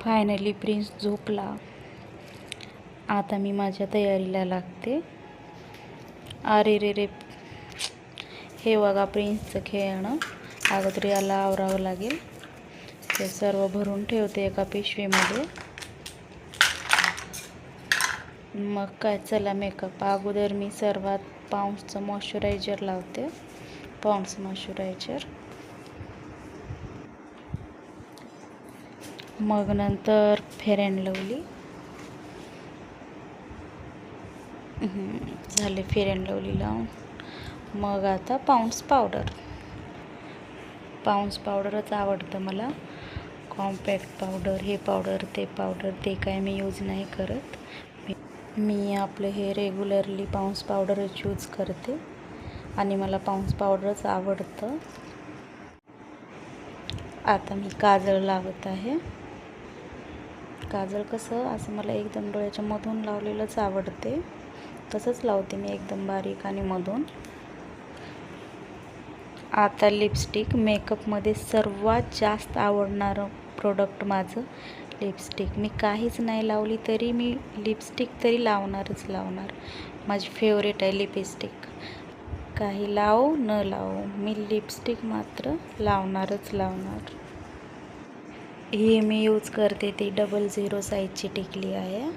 Finally prince झोपला. आता मी माझ्या तयारीला लागते. अरे रे रे. हे बघा प्रिन्सचं खेळणं. अगोदर याला आवरावं लागेल. ते सर्व भरून ठेवते एका पिशवीमध्ये. मग काय चला मेकअप अगोदर मी सर्वात पाऊंड्सचं मॉइश्चरायझर लावते. पाऊंड्स मॉइश्चरायझर मग नंतर फेर अँड लवली झाले फेर अँड लवली लावून मग आता पाऊंड्स पावडर पाऊंड्स पावडरच आवडतं मला. कॉम्पॅक्ट पावडर हे पावडर ते पावडर ते काय मी यूज नाही करत. मी- मी आपलं हे रेग्युलरली पाऊंड्स पावडरच यूज करते. आणि मला पाऊंड्स पावडरच आवडतं. आता मी काजळ लावत आहे. काजळ कसं असं मला एकदम डोळ्याच्या मधून लावलेलंच आवडते. तसंच लावते मी एकदम बारीक आणि मधून. आता लिपस्टिक मेकअपमध्ये सर्वात जास्त आवडणारं प्रोडक्ट माझं लिपस्टिक मी काहीच नाही लावली तरी मी लिपस्टिक तरी लावणारच लावणार. माझी फेवरेट आहे लिपस्टिक काही लावो न लावो मी लिपस्टिक मात्र लावणारच लावणार. ही मी यूज करते ती डबल झिरो साईजची टिकली आहे.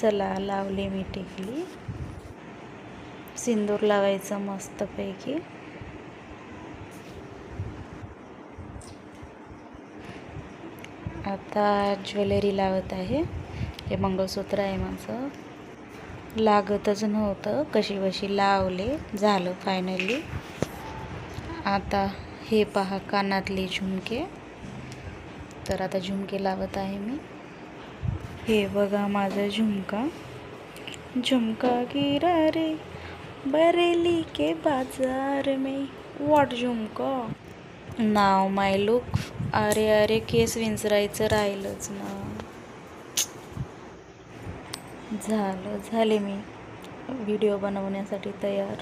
चला लावली मी टिकली. सिंदूर लावायचं मस्तपैकी. आता ज्वेलरी लावत आहे. हे मंगळसूत्र आहे माझं. लागतच नव्हतं कशी बशी लावले झालं फायनली आता हे पहा कानातले झुमके. तर आता झुमके लावत आहे मी. हे बघा माझा झुमका. झुमका गिरा रे बरेली के बाजार में. वॉट झुमका? नाव माय लुक. अरे अरे केस विंचरायचं राहिलंच ना. झालं झाले मी. व्हिडिओ बनवण्यासाठी तयार.